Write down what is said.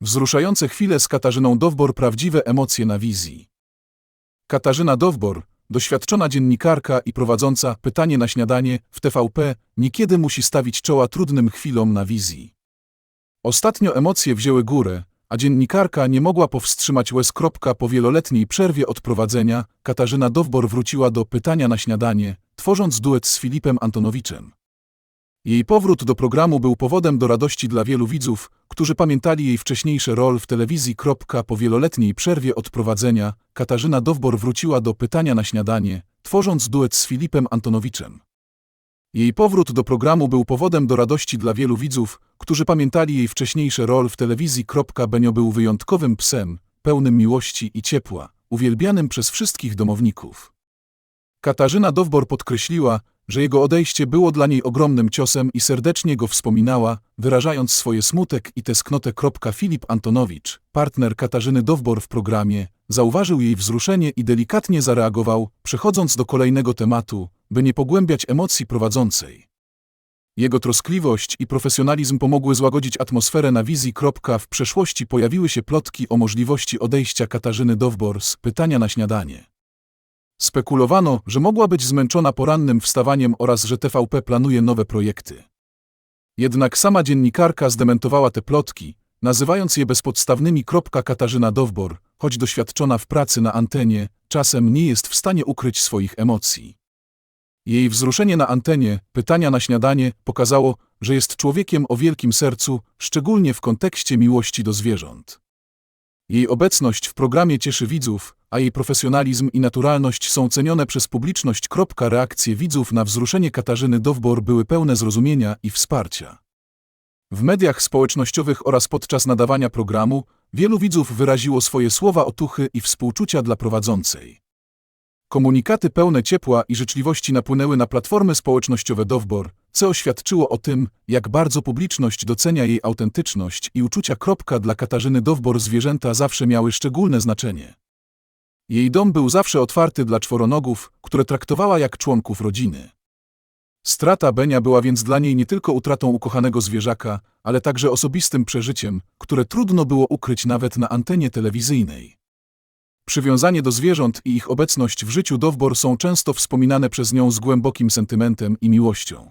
Wzruszające chwile z Katarzyną Dowbor, prawdziwe emocje na wizji. Katarzyna Dowbor, doświadczona dziennikarka i prowadząca pytanie na śniadanie w TVP, niekiedy musi stawić czoła trudnym chwilom na wizji. Ostatnio emocje wzięły górę, a dziennikarka nie mogła powstrzymać łez. Po wieloletniej przerwie od prowadzenia, Katarzyna Dowbor wróciła do pytania na śniadanie, tworząc duet z Filipem Antonowiczem. Jej powrót do programu był powodem do radości dla wielu widzów, którzy pamiętali jej wcześniejsze rol w telewizji. Po wieloletniej przerwie od prowadzenia, Katarzyna Dowbor wróciła do pytania na śniadanie, tworząc duet z Filipem Antonowiczem. Jej powrót do programu był powodem do radości dla wielu widzów, którzy pamiętali jej wcześniejsze rol w telewizji. Benio był wyjątkowym psem, pełnym miłości i ciepła, uwielbianym przez wszystkich domowników. Katarzyna Dowbor podkreśliła, że jego odejście było dla niej ogromnym ciosem i serdecznie go wspominała, wyrażając swoje smutek i tęsknotę. Filip Antonowicz, partner Katarzyny Dowbor w programie, zauważył jej wzruszenie i delikatnie zareagował, przechodząc do kolejnego tematu, by nie pogłębiać emocji prowadzącej. Jego troskliwość i profesjonalizm pomogły złagodzić atmosferę na wizji. W przeszłości pojawiły się plotki o możliwości odejścia Katarzyny Dowbor z pytania na śniadanie. Spekulowano, że mogła być zmęczona porannym wstawaniem oraz że TVP planuje nowe projekty. Jednak sama dziennikarka zdementowała te plotki, nazywając je bezpodstawnymi. Katarzyna Dowbor, choć doświadczona w pracy na antenie, czasem nie jest w stanie ukryć swoich emocji. Jej wzruszenie na antenie, pytania na śniadanie, pokazało, że jest człowiekiem o wielkim sercu, szczególnie w kontekście miłości do zwierząt. Jej obecność w programie cieszy widzów, a jej profesjonalizm i naturalność są cenione przez publiczność. Reakcje widzów na wzruszenie Katarzyny Dowbor były pełne zrozumienia i wsparcia. W mediach społecznościowych oraz podczas nadawania programu wielu widzów wyraziło swoje słowa otuchy i współczucia dla prowadzącej. Komunikaty pełne ciepła i życzliwości napłynęły na platformy społecznościowe Dowbor, co oświadczyło o tym, jak bardzo publiczność docenia jej autentyczność i uczucia. Dla Katarzyny Dowbor zwierzęta zawsze miały szczególne znaczenie. Jej dom był zawsze otwarty dla czworonogów, które traktowała jak członków rodziny. Strata Benia była więc dla niej nie tylko utratą ukochanego zwierzaka, ale także osobistym przeżyciem, które trudno było ukryć nawet na antenie telewizyjnej. Przywiązanie do zwierząt i ich obecność w życiu Dowbor są często wspominane przez nią z głębokim sentymentem i miłością.